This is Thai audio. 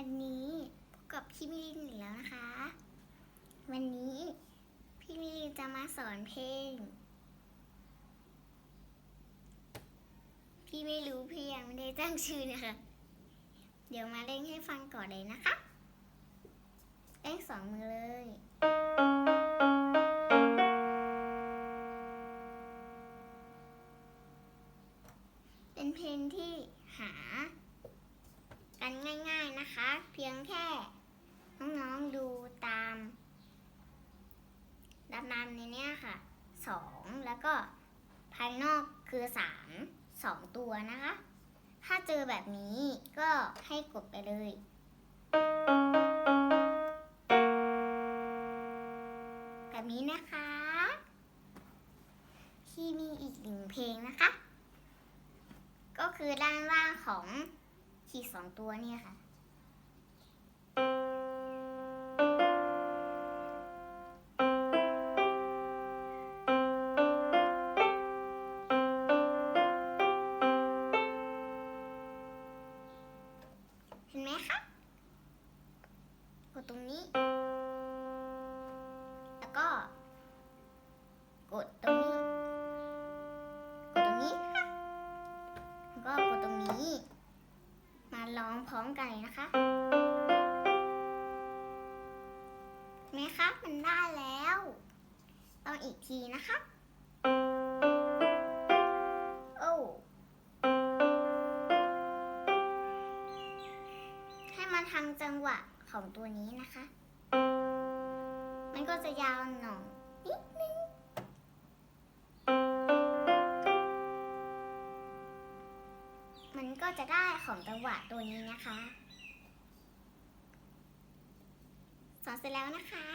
วันนี้พบกับพี่มิลินอีกแล้วนะคะ วันนี้พี่มิลินจะมาสอนเพลง พี่ไม่รู้พี่ยังไม่ได้ตั้งชื่อนะคะ เดี๋ยวมาเล่นให้ฟังก่อนเลยนะคะเล่นสองมือเลยเป็นเพลงที่หา นะคะ เพียงแค่น้องๆดูตามดำนำในเนี้ยค่ะสองแล้วก็ภายนอกคือสามสองตัวนะคะ ถ้าเจอแบบนี้ก็ให้กดไปเลย แบบนี้นะคะ ที่มีอีกหนึ่งเพลงนะคะ ก็คือด้านล่างของขีดสองตัวเนี่ยค่ะ มาลองพร้อมกันเลยนะคะไหมคะมันได้แล้วลองอีกทีนะคะโอ้ให้มาทางจังหวะของตัวนี้นะคะ มันก็จะยาวหน่อยนิด มันก็จะได้ของจังหวะตัวนี้นะคะ สอนเสร็จแล้วนะคะ